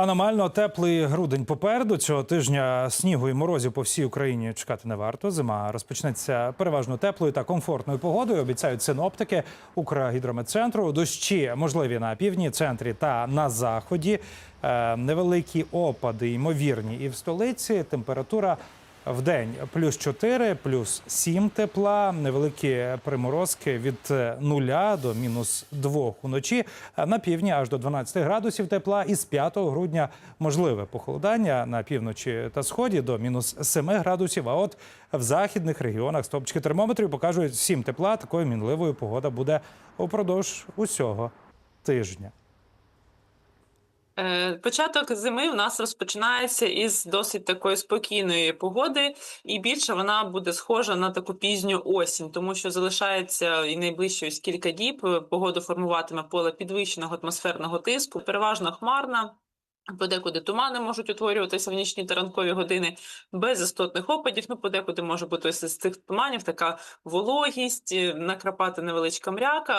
Аномально теплий грудень попереду цього тижня снігу і морозів по всій Україні чекати не варто. Зима розпочнеться переважно теплою та комфортною погодою. Обіцяють синоптики Укргідрометцентру. Дощі можливі на півдні, центрі та на заході. Е, Невеликі опади ймовірні і в столиці. Температура в день плюс 4, плюс 7 тепла, невеликі приморозки від е, 0 до мінус 2 уночі. А На півдні аж до 12 градусів тепла. І з 5 грудня можливе похолодання на півночі та сході до мінус 7 градусів. А от в західних регіонах стопчики термометрів покажуть 7 тепла. Такою мінливою погода буде упродовж усього тижня. Е, Початок зими в нас розпочинається із досить такої спокійної погоди, і більше вона буде схожа на таку пізню осінь, тому що залишається і найближче ось кілька діб. е, Погоду формуватиме поле підвищеного атмосферного тиску, переважно хмарна. Подекуди тумани можуть утворюватися в нічні та ранкові години без істотних опадів. Ну, подекуди може бути ось з цих туманів така вологість, е, накрапати невеличка мряка.